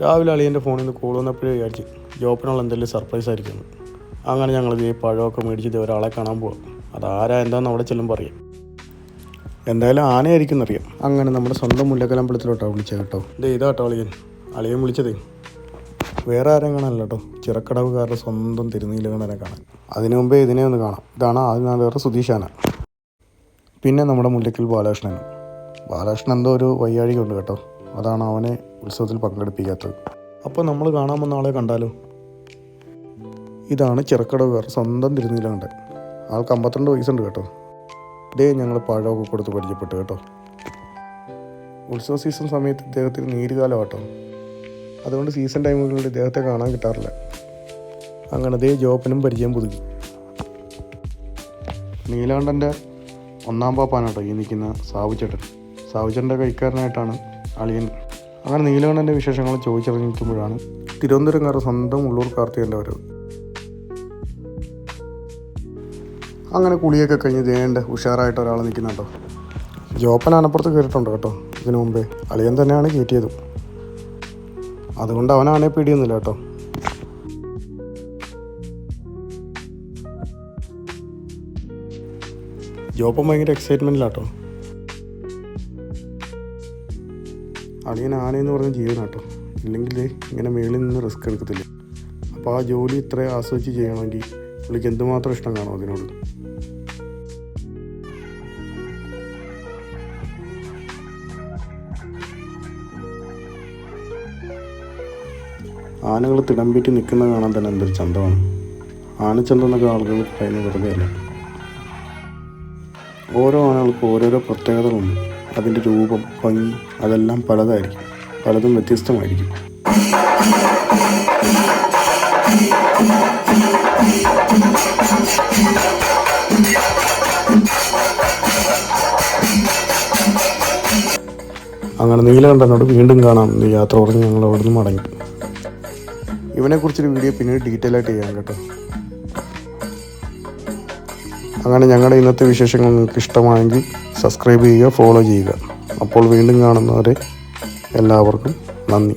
രാവിലെ അളിയന്റെ ഫോണിൽ നിന്ന് കോൾ വന്നപ്പോഴേ വിചാരിച്ചു ജോപ്പിനുള്ള എന്തെങ്കിലും സർപ്രൈസ് ആയിരിക്കും അങ്ങനെ ഞങ്ങൾ ഈ പഴമൊക്കെ മേടിച്ചിത് ഒരാളെ കാണാൻ പോവാം. അതാരാ എന്താന്ന് അവിടെ ചെല്ലും പറയും എന്തായാലും ആനയായിരിക്കും എന്നറിയാം അങ്ങനെ നമ്മുടെ സ്വന്തം മുല്ലക്കലമ്പലത്തിലോട്ടോ വിളിച്ചത് കേട്ടോ. ഇതാ ഇതാട്ടോ അളിയൻ. അളിയൻ വിളിച്ചതേ. വേറെ ആരും കാണാനല്ല കേട്ടോ. ചിറക്കടവുകാരുടെ സ്വന്തം തിരുനീലകണ്ഠനെ കാണാൻ. അതിനു മുമ്പേ ഇതിനെ ഒന്ന് കാണാം. ഇതാണ് ആദ്യം വേറെ സുധീഷാന പിന്നെ നമ്മുടെ മുല്ലക്കൽ ബാലകൃഷ്ണനും ബാലകൃഷ്ണൻ എന്തോ ഒരു വയ്യാഴിക ഉണ്ട് കേട്ടോ. അതാണ് അവനെ ഉത്സവത്തിൽ പങ്കെടുപ്പിക്കാത്തത്. അപ്പോൾ നമ്മൾ കാണാൻ വന്ന ആളെ കണ്ടാലോ? ഇതാണ് ചിറക്കടവുകാർ സ്വന്തം തിരുനീലകണ്ഠൻ. ആൾക്ക് അമ്പത്തിരണ്ട് വയസ്സുണ്ട് കേട്ടോ. ഇതേ ഞങ്ങൾ പഴമൊക്കെ കൊടുത്ത് പരിചയപ്പെട്ടു കേട്ടോ. ഉത്സവ സീസൺ സമയത്ത് ഇദ്ദേഹത്തിന് നീരുകാലം കേട്ടോ അതുകൊണ്ട് സീസൺ ടൈമുകളിൽ ഇദ്ദേഹത്തെ കാണാൻ കിട്ടാറില്ല. അങ്ങനെ ദേ ജോപ്പനും പരിചയം പുതുക്കി. നീലാണ്ടന്റെ ഒന്നാം പാപ്പാനാട്ടോ ഈ നിൽക്കുന്ന സാവുചേട്ടൻ സാവുചേട്ടന്റെ കൈക്കാരനായിട്ടാണ് അളിയൻ. അങ്ങനെ നീലകണ്ഠന്റെ വിശേഷങ്ങൾ ചോദിച്ചറിഞ്ഞിരിക്കുമ്പോഴാണ് തിരുവനന്തപുരംകാരുടെ സ്വന്തം ഉള്ളൂർ കാർത്തികന്റെ വരവ് അങ്ങനെ കുളിയൊക്കെ കഴിഞ്ഞ് ദേണ്ട ഉഷാറായിട്ട് ഒരാൾ നിൽക്കുന്ന കേട്ടോ ജോപ്പൻ അനപ്പുറത്ത് കയറിയിട്ടുണ്ട് കേട്ടോ ഇതിനു മുമ്പേ. അളിയൻ തന്നെയാണ് കയറ്റിയത്. അതുകൊണ്ട് അവനാണേ പിടിയൊന്നുമില്ല കേട്ടോ. ജോപ്പൻ ഭയങ്കര എക്സൈറ്റ്മെന്റിലാട്ടോ അളിയൻ ആനയെന്ന് പറഞ്ഞ ജീവനാട്ടോ ഇല്ലെങ്കിൽ ഇങ്ങനെ മേളിൽ നിന്ന് റിസ്ക് എടുക്കത്തില്ല. അപ്പോൾ ആ ജോലി ഇത്ര ആസ്വദിച്ച് ചെയ്യണമെങ്കിൽ പുള്ളിക്ക് എന്തുമാത്രം ഇഷ്ടം കാണും അതിനോട്? ആനകൾ തിടമ്പിറ്റ് നിൽക്കുന്ന കാണാൻ തന്നെ എന്തൊരു ചന്തമാണ്. ആനച്ചന്തം എന്നൊക്കെ ആളുകൾ പറയുന്നത് വെറുതെ അല്ല ഓരോ ആനകൾക്കും ഓരോരോ പ്രത്യേകതകളുണ്ട്. അതിന്റെ രൂപം ഭംഗി അതെല്ലാം പലതായിരിക്കും. പലതും വ്യത്യസ്തമായിരിക്കും. അങ്ങനെ നീലകണ്ഠനോട് വീണ്ടും കാണാം. എന്ന് യാത്ര പറഞ്ഞ് ഞങ്ങൾ അവിടെ നിന്ന് മടങ്ങി. ഇവനെക്കുറിച്ചൊരു വീഡിയോ പിന്നീട് ഡീറ്റെയിൽ ആയിട്ട് ചെയ്യാം കേട്ടോ. അങ്ങനെ ഞങ്ങളുടെ ഇന്നത്തെ വിശേഷങ്ങൾ നിങ്ങൾക്ക് ഇഷ്ടമായെങ്കിൽ സബ്സ്ക്രൈബ് ചെയ്യുക ഫോളോ ചെയ്യുക. അപ്പോൾ വീണ്ടും കാണുന്നവരെ എല്ലാവർക്കും നന്ദി.